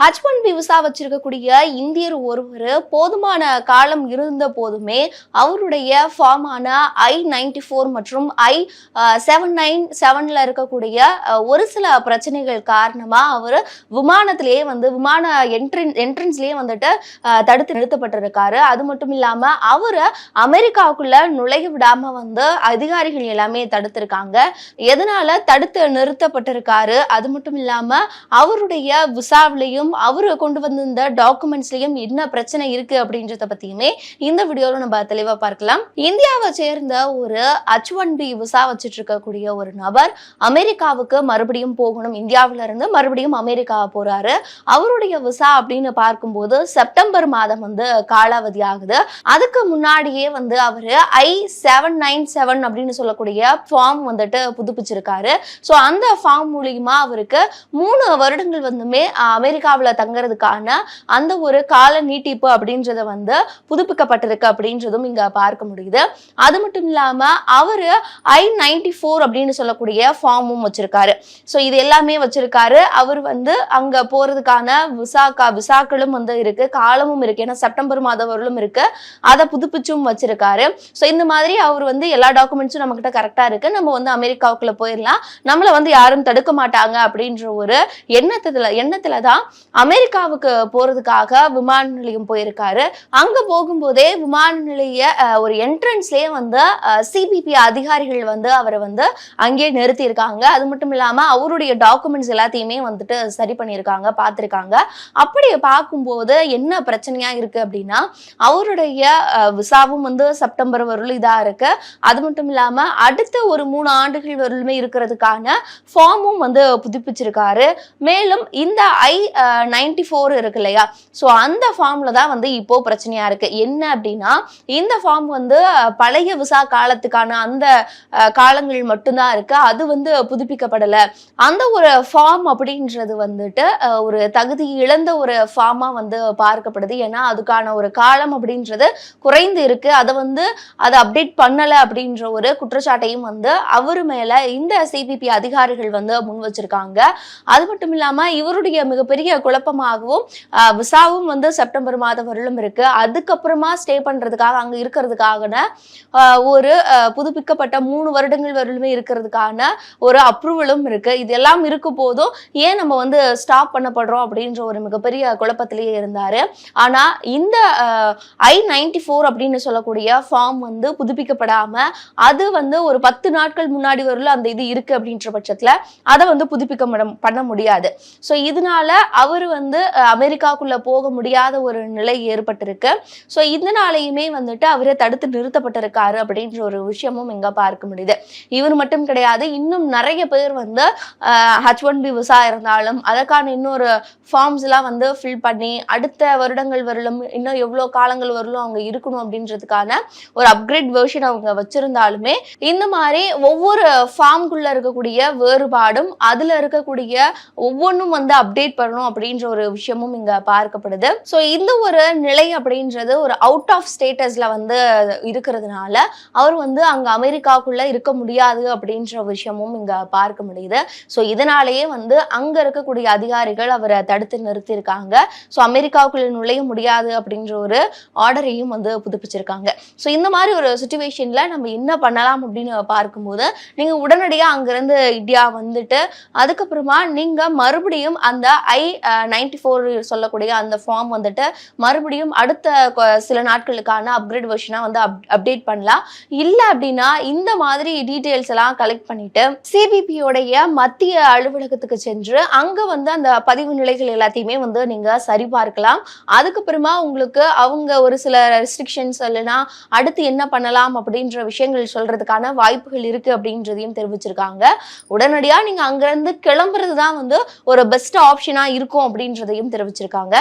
H one B visa வச்சிருக்கக்கூடிய இந்தியர் ஒருவர் போதுமான காலம் இருந்த போதுமே அவருடைய ஃபார்மான ஐ நைன்டி ஃபோர் மற்றும் ஐ செவன் நைன் செவன்ல இருக்கக்கூடிய ஒரு சில பிரச்சனைகள் காரணமா அவர் விமானத்திலேயே வந்து விமான என்ட்ரன் என்ட்ரன்ஸ்லயே வந்துட்டு தடுத்து நிறுத்தப்பட்டிருக்காரு. அது மட்டும் இல்லாம அவரை அமெரிக்காவுக்குள்ள நுழைய விடாம வந்து அதிகாரிகள் எல்லாமே தடுத்திருக்காங்க. எதனால தடுத்து நிறுத்தப்பட்டிருக்காரு? அது மட்டும் இல்லாம அவருடைய விசாவிலையும் அவரு கொண்டு வந்திருந்த டாக்குமெண்ட்ஸ்லயும் என்ன பிரச்சனை இருக்கு அப்படின்றத பத்தியுமே இந்த வீடியோல நம்ம தெளிவா பார்க்கலாம். இந்தியாவை சேர்ந்த ஒரு ஹச் ஒன் பி விசா வச்சுட்டு இருக்கக்கூடிய ஒரு நபர் அமெரிக்காவுக்கு மறுபடியும் போகணும். இந்தியாவில இருந்து மறுபடியும் அமெரிக்கா போறாரு. அவருடைய விசா அப்படின்னு பார்க்கும்போது செப்டம்பர் மாதம் வந்து காலாவதி ஆகுது. அதுக்கு முன்னாடியே வந்து அவரு ஐ செவன் நைன் செவன் அப்படின்னு சொல்லக்கூடிய ஃபார்ம் வந்துட்டு புதுப்பிச்சிருக்காரு. ஸோ அந்த ஃபார்ம் மூலியமா அவருக்கு மூணு வருடங்கள் வந்துமே அமெரிக்கா இந்தியாவில் தங்குறதுக்கான அந்த ஒரு கால நீட்டிப்பு அப்படின்றத வந்து புதுப்பிக்கப்பட்டிருக்கு அப்படின்றதும் இங்க பார்க்க முடியுது. அது மட்டும் இல்லாம அவரு ஐ நைன்டி ஃபோர் அப்படின்னு சொல்லக்கூடிய ஃபார்மும் வச்சிருக்காரு. ஸோ இது எல்லாமே வச்சிருக்காரு. அவர் வந்து அங்க போறதுக்கான விசாக்கா விசாக்களும் வந்து இருக்கு. காலமும் இருக்கு. ஏன்னா செப்டம்பர் மாதம் வரலும் இருக்கு. அதை புதுப்பிச்சும் வச்சிருக்காரு. ஸோ இந்த மாதிரி அவர் வந்து எல்லா டாக்குமெண்ட்ஸும் நம்ம கிட்ட கரெக்டா இருக்கு. நம்ம வந்து அமெரிக்காவுக்குள்ள போயிடலாம் நம்மளை வந்து யாரும் தடுக்க மாட்டாங்க அப்படின்ற ஒரு எண்ணத்துல எண்ணத்துல தான் அமெரிக்காவுக்கு போறதுக்காக விமான நிலையம் போயிருக்காரு. அங்க போகும்போதே விமான நிலைய ஒரு என்ட்ரன்ஸ்லயே வந்து சிபிபி அதிகாரிகள் வந்து அவரை வந்து அங்கேயே நிறுத்தி இருக்காங்க அது மட்டும் இல்லாம அவருடைய டாக்குமெண்ட்ஸ் எல்லாத்தையுமே வந்துட்டு சரி பண்ணியிருக்காங்க பார்த்துருக்காங்க. அப்படி பார்க்கும்போது என்ன பிரச்சனையா இருக்கு அப்படின்னா அவருடைய விசாவும் வந்து செப்டம்பர் வரலும் இதா இருக்கு. அது மட்டும் இல்லாம அடுத்த ஒரு மூணு ஆண்டுகள் வரலுமே இருக்கிறதுக்கான ஃபார்மும் வந்து புதுப்பிச்சிருக்காரு. மேலும் இந்த ஐ நைன்டி ஃபோர் இருக்கு இல்லையா? ஸோ அந்த ஃபார்மில் தான் வந்து இப்போ பிரச்சனையா இருக்கு. என்ன அப்படின்னா இந்த ஃபார்ம் வந்து பழைய விசா காலத்துக்கான அந்த காலங்கள் மட்டும்தான் இருக்கு. அது வந்து புதுப்பிக்கப்படலை. அந்த ஒரு ஃபார்ம் அப்படின்றது வந்துட்டு ஒரு தகுதி இழந்த ஒரு ஃபார்மாக வந்து பார்க்கப்படுது. ஏன்னா அதுக்கான ஒரு காலம் அப்படின்றது குறைந்து இருக்கு. அதை வந்து அதை அப்டேட் பண்ணலை அப்படின்ற ஒரு குற்றச்சாட்டையும் வந்து அவர் மேலே இந்த சிபிபி அதிகாரிகள் வந்து முன் வச்சிருக்காங்க. அது மட்டும் இல்லாமல் இவருடைய மிகப்பெரிய குழப்பமாகவும் விசாவும் வந்து செப்டம்பர் மாதம் வரலும் இருக்கு. அதுக்கப்புறமா ஸ்டே பண்றதுக்காக அங்க இருக்கிறதுக்காக ஒரு புதுப்பிக்கப்பட்ட மூணு வருடங்கள் வரலுமே இருக்கிறதுக்கான ஒரு அப்ரூவலும் இருக்கு. இது எல்லாம் இருக்கும் போதும் ஏன் நம்ம வந்து ஸ்டாப் பண்ணப்படுறோம் அப்படின்ற ஒரு மிகப்பெரிய குழப்பத்திலேயே இருந்தாரு. ஆனா இந்த ஐ நைன்டி ஃபோர் அப்படின்னு சொல்லக்கூடிய ஃபார்ம் வந்து புதுப்பிக்கப்படாம அது வந்து ஒரு பத்து நாட்கள் முன்னாடி வரல அந்த இது இருக்கு அப்படின்ற பட்சத்துல அதை வந்து புதுப்பிக்க பண்ண முடியாது. ஸோ இதனால அவர் வந்து அமெரிக்காக்குள்ளே அமெரிக்காக்குள்ள போக முடியாத ஒரு நிலை ஏற்பட்டிருக்கு. ஸோ இதனாலையுமே வந்துட்டு அவரே தடுத்து நிறுத்தப்பட்டிருக்காரு அப்படின்ற ஒரு விஷயமும் இங்க பார்க்க முடியுது. இவர் மட்டும் கிடையாது இன்னும் நிறைய பேர் வந்து ஹச் ஒன் பி விசா இருந்தாலும் அதற்கான இன்னொரு ஃபார்ம்ஸ் எல்லாம் வந்து ஃபில் பண்ணி அடுத்த வருடங்கள் வரலும் இன்னும் எவ்வளோ காலங்கள் வரலும் அவங்க இருக்கணும் அப்படின்றதுக்கான ஒரு அப்கிரேட் வெர்ஷன் அவங்க வச்சிருந்தாலுமே இந்த மாதிரி ஒவ்வொரு ஃபார்ம்குள்ள இருக்கக்கூடிய வேறுபாடும் அதுல இருக்கக்கூடிய ஒவ்வொன்றும் வந்து அப்டேட் பண்ணணும் அப்படின்னு அப்படின்ற ஒரு விஷயமும் இங்க பார்க்கப்படுது. ஸோ இந்த ஒரு நிலை அப்படின்றது ஒரு அவுட் ஆஃப் ஸ்டேட்டஸ்ல வந்து இருக்கிறதுனால அவர் வந்து அங்க அமெரிக்காக்குள்ள இருக்க முடியாது அப்படின்ற விஷயமும் இங்க பார்க்க முடியுது. ஸோ இதனாலேயே வந்து அங்க இருக்கக்கூடிய அதிகாரிகள் அவரை தடுத்து நிறுத்தியிருக்காங்க. ஸோ அமெரிக்காவுக்குள்ள நுழைய முடியாது அப்படின்ற ஒரு ஆர்டரையும் வந்து புதுப்பிச்சிருக்காங்க. ஸோ இந்த மாதிரி ஒரு சுச்சுவேஷன்ல நம்ம என்ன பண்ணலாம் அப்படின்னு பார்க்கும்போது நீங்க உடனடியாக அங்கிருந்து இந்தியா வந்துட்டு அதுக்கப்புறமா நீங்க மறுபடியும் அந்த ஐ நைன்டி ஃபோர் சொல்லக்கூடிய அந்த ஃபார்ம் வந்துட்டு மறுபடியும் அடுத்த சில நாட்களுக்கான அப்கிரேட் வெர்ஷனாக வந்து அப் அப்டேட் பண்ணலாம். இல்லை அப்படின்னா இந்த மாதிரி டீட்டெயில்ஸ் எல்லாம் கலெக்ட் பண்ணிட்டு சிபிபியோடைய மத்திய அலுவலகத்துக்கு சென்று அங்கே வந்து அந்த பதிவு நிலைகள் எல்லாத்தையுமே வந்து நீங்கள் சரிபார்க்கலாம் அதுக்கப்புறமா உங்களுக்கு அவங்க ஒரு சில ரெஸ்ட்ரிக்ஷன்ஸ் இல்லைன்னா அடுத்து என்ன பண்ணலாம் அப்படின்ற விஷயங்கள் சொல்கிறதுக்கான வாய்ப்புகள் இருக்குது அப்படின்றதையும் தெரிவிச்சிருக்காங்க. உடனடியாக நீங்கள் அங்கேருந்து கிளம்புறது தான் வந்து ஒரு பெஸ்ட் ஆப்ஷனாக இருக்கும் அப்படின்றதையும் தெரிவிச்சிருக்காங்க.